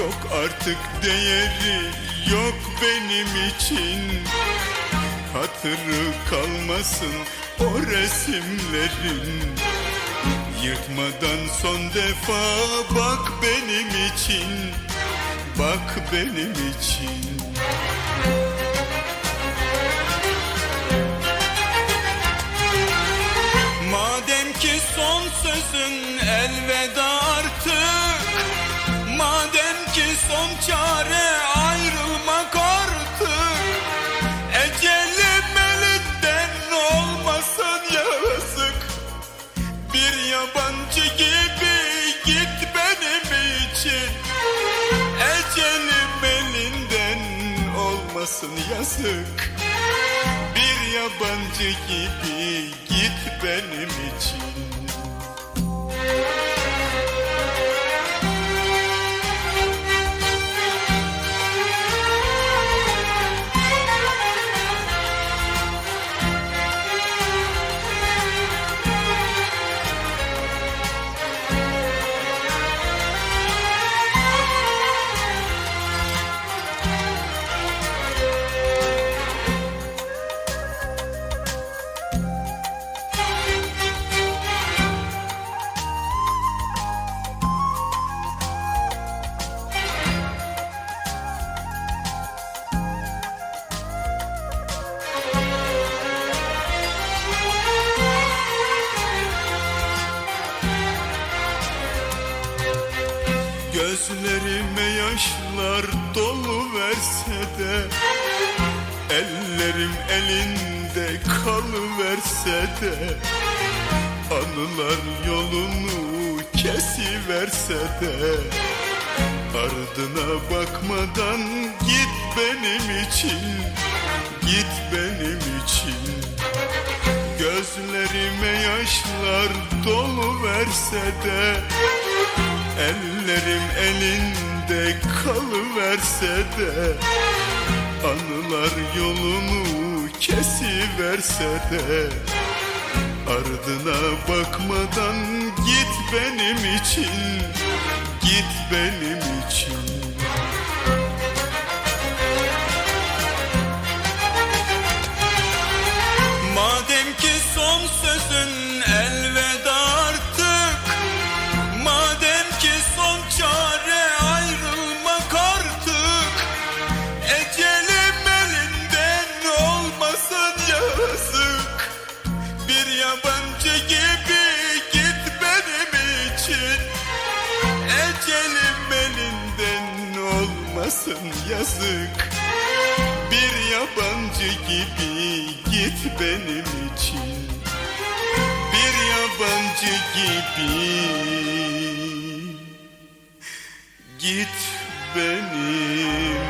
Yok artık değeri yok benim için. Hatırı kalmasın o resimlerin. Yırtmadan son defa bak benim için Bak benim için. Madem ki son sözün elveda artık Madem son çare ayrılmak artık. Ecelim elinden olmasın yazık. Bir yabancı gibi git benim için. Ecelim elinden olmasın yazık. Bir yabancı gibi git benim için Gözlerime yaşlar dolu verse de Ellerim elinde kalıverse de Anılar yolunu kesiverse de Ardına bakmadan git benim için Git benim için. Gözlerime yaşlar dolu verse de Ellerim elinde kalıverse de Anılar yolunu kesiverse de Ardına bakmadan git benim için Git benim için olmasın yazık. Bir yabancı gibi git benim için. Bir yabancı gibi Git benim